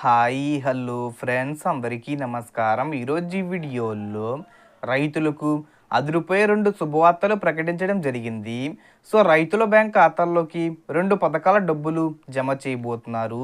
Hi hello friends అందరికీ నమస్కారం. ఈరోజు ఈ వీడియోలో రైతులకు అదురుపై రెండు శుభవార్తలు ప్రకటించడం జరిగింది. సో రైతుల బ్యాంక్ ఖాతాల్లోకి రెండు పథకాల డబ్బులు జమ చేయబోతున్నారు.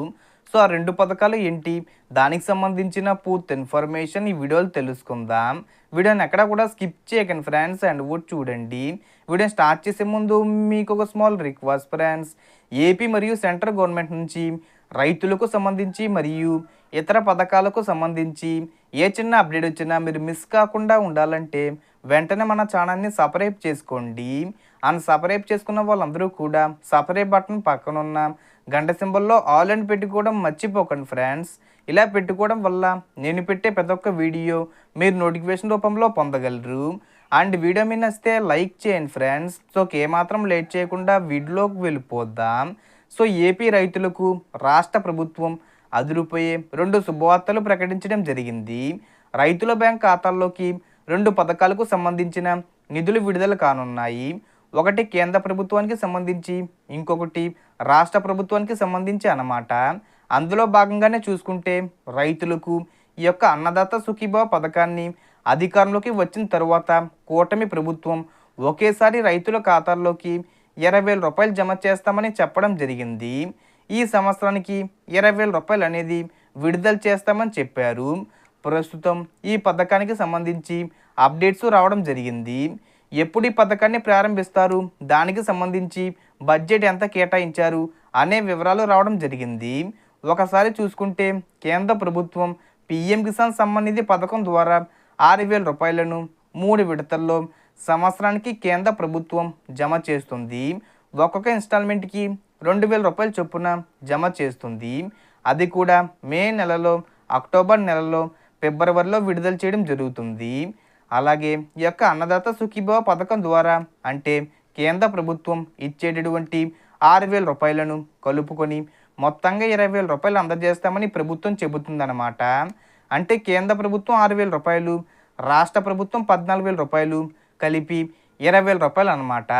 సో ఆ రెండు పథకాలు ఏంటి? దానికి సంబంధించిన పూర్తి ఇన్ఫర్మేషన్ ఈ వీడియోలో తెలుసుకుందాం. వీడియోని ఎక్కడ కూడా స్కిప్ చేయకండి ఫ్రెండ్స్ అండ్ ఓట్ చూడండి. వీడియో స్టార్ట్ చేసే ముందు మీకు ఒక స్మాల్ రిక్వెస్ట్ ఫ్రెండ్స్. ఏపీ మరియు సెంట్రల్ గవర్నమెంట్ నుంచి రైతులకు సంబంధించి మరియు ఇతర పథకాలకు సంబంధించి ఏ చిన్న అప్డేట్ వచ్చినా మీరు మిస్ కాకుండా ఉండాలంటే వెంటనే మన ఛానల్ని సపరేట్ చేసుకోండి. అండ్ సపరేట్ చేసుకున్న వాళ్ళందరూ కూడా సపరేట్ బటన్ పక్కన ఉన్న గంట సింబల్లో ఆల్ అని పెట్టుకోవడం మర్చిపోకండి ఫ్రెండ్స్. ఇలా పెట్టుకోవడం వల్ల నేను పెట్టే ప్రతి ఒక్క వీడియో మీరు నోటిఫికేషన్ రూపంలో పొందగలరు. అండ్ వీడియో మీద నచ్చితే లైక్ చేయండి ఫ్రెండ్స్. సో ఏమాత్రం లేట్ చేయకుండా వీడియోలోకి వెళ్ళిపోద్దాం సో ఏపీ రైతులకు రాష్ట్ర ప్రభుత్వం అదురుపోయే రెండు శుభవార్తలు ప్రకటించడం జరిగింది. రైతుల బ్యాంక్ ఖాతాల్లోకి రెండు పథకాలకు సంబంధించిన నిధులు విడుదల కానున్నాయి. ఒకటి కేంద్ర ప్రభుత్వానికి సంబంధించి ఇంకొకటి రాష్ట్ర ప్రభుత్వానికి సంబంధించి అన్నమాట. అందులో భాగంగానే చూసుకుంటే రైతులకు ఈ యొక్క అన్నదాత సుఖీభావ పథకాన్ని అధికారంలోకి వచ్చిన తరువాత కూటమి ప్రభుత్వం ఒకేసారి రైతుల ఖాతాల్లోకి ఇరవై వేల రూపాయలు జమ చేస్తామని చెప్పడం జరిగింది. ఈ సంవత్సరానికి ఇరవై వేల రూపాయలు అనేది విడుదల చేస్తామని చెప్పారు. ప్రస్తుతం ఈ పథకానికి సంబంధించి అప్డేట్స్ రావడం జరిగింది. ఎప్పుడు ఈ పథకాన్ని ప్రారంభిస్తారు? దానికి సంబంధించి బడ్జెట్ ఎంత కేటాయించారు? అనే వివరాలు రావడం జరిగింది. ఒకసారి చూసుకుంటే కేంద్ర ప్రభుత్వం పిఎం కిసాన్ సమ్మాన్ నిధి పథకం ద్వారా ఆరు వేల రూపాయలను మూడు విడతల్లో సంవత్సరానికి కేంద్ర ప్రభుత్వం జమ చేస్తుంది. ఒక్కొక్క ఇన్స్టాల్మెంట్కి రెండు వేల రూపాయల చొప్పున జమ చేస్తుంది. అది కూడా మే నెలలో అక్టోబర్ నెలలో ఫిబ్రవరిలో విడుదల చేయడం జరుగుతుంది. అలాగే ఈ యొక్క అన్నదాత సుఖీభావ పథకం ద్వారా అంటే కేంద్ర ప్రభుత్వం ఇచ్చేటటువంటి ఆరు వేల రూపాయలను కలుపుకొని మొత్తంగా ఇరవై వేల రూపాయలు అందజేస్తామని ప్రభుత్వం చెబుతుందన్నమాట. అంటే కేంద్ర ప్రభుత్వం ఆరు వేల రూపాయలు రాష్ట్ర ప్రభుత్వం పద్నాలుగు వేల రూపాయలు కలిపి ఇరవై వేల రూపాయలు అన్నమాట.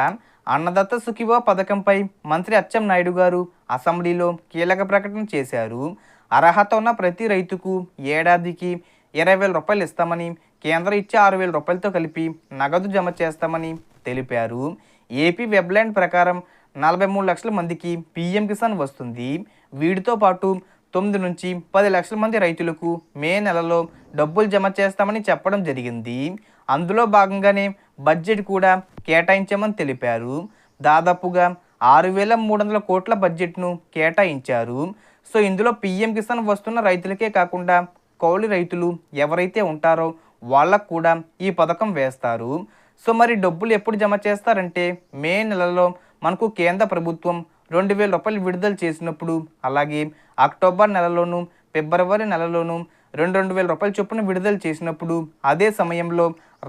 అన్నదత్త సుఖివో పథకంపై మంత్రి అచ్చెం నాయుడు గారు అసెంబ్లీలో కీలక ప్రకటన చేశారు. అర్హత ఉన్న ప్రతి రైతుకు ఏడాదికి ఇరవై వేల రూపాయలు ఇస్తామని కేంద్రం ఇచ్చే ఆరు వేల రూపాయలతో కలిపి నగదు జమ చేస్తామని తెలిపారు. ఏపీ వెబ్లైన్ ప్రకారం నలభై మూడు లక్షల మందికి పీఎం కిసాన్ వస్తుంది. వీటితో పాటు తొమ్మిది నుంచి పది లక్షల మంది రైతులకు మే నెలలో డబ్బులు జమ చేస్తామని చెప్పడం జరిగింది. అందులో భాగంగానే బడ్జెట్ కూడా కేటాయించామని తెలిపారు. దాదాపుగా ఆరు వేల మూడు వందల కోట్ల బడ్జెట్ను కేటాయించారు. సో ఇందులో పిఎం కిసాన్ వస్తున్న రైతులకే కాకుండా కౌలు రైతులు ఎవరైతే ఉంటారో వాళ్ళకు కూడా ఈ పథకం వేస్తారు. సో మరి డబ్బులు ఎప్పుడు జమ చేస్తారంటే మే నెలలో మనకు కేంద్ర ప్రభుత్వం రెండు వేల రూపాయలు విడుదల చేసినప్పుడు అలాగే అక్టోబర్ నెలలోను ఫిబ్రవరి నెలలోను రెండు రెండు వేల రూపాయల చొప్పున విడుదల చేసినప్పుడు అదే సమయంలో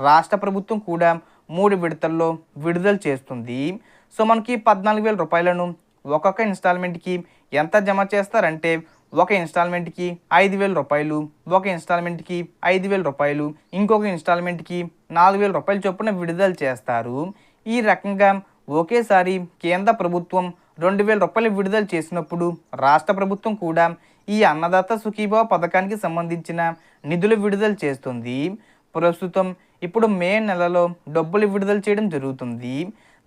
రాష్ట్ర ప్రభుత్వం కూడా మూడు విడతల్లో విడుదల చేస్తుంది. సో మనకి పద్నాలుగు వేల రూపాయలను ఒక్కొక్క ఇన్స్టాల్మెంట్కి ఎంత జమ చేస్తారంటే ఒక ఇన్స్టాల్మెంట్కి ఐదు వేల రూపాయలు ఒక ఇన్స్టాల్మెంట్కి ఐదు వేల రూపాయలు ఇంకొక ఇన్స్టాల్మెంట్కి నాలుగు వేల రూపాయల చొప్పున విడుదల చేస్తారు. ఈ రకంగా ఒకేసారి కేంద్ర ప్రభుత్వం రెండు వేల రూపాయలు విడుదల చేసినప్పుడు రాష్ట్ర ప్రభుత్వం కూడా ఈ అన్నదాత సుఖీభావ పథకానికి సంబంధించిన నిధులు విడుదల చేస్తుంది. ప్రస్తుతం ఇప్పుడు మే నెలలో డబ్బులు విడుదల చేయడం జరుగుతుంది.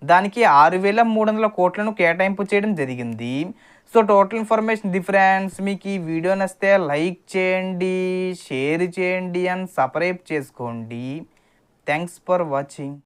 దానికి ఆరు వేల మూడు వందల కోట్లను కేటాయింపు చేయడం జరిగింది. సో టోటల్ ఇన్ఫర్మేషన్ డిఫరెన్స్ మీకు ఈ వీడియో నచ్చితే లైక్ చేయండి షేర్ చేయండి అండ్ సబ్స్క్రైబ్ చేసుకోండి. Thanks for watching.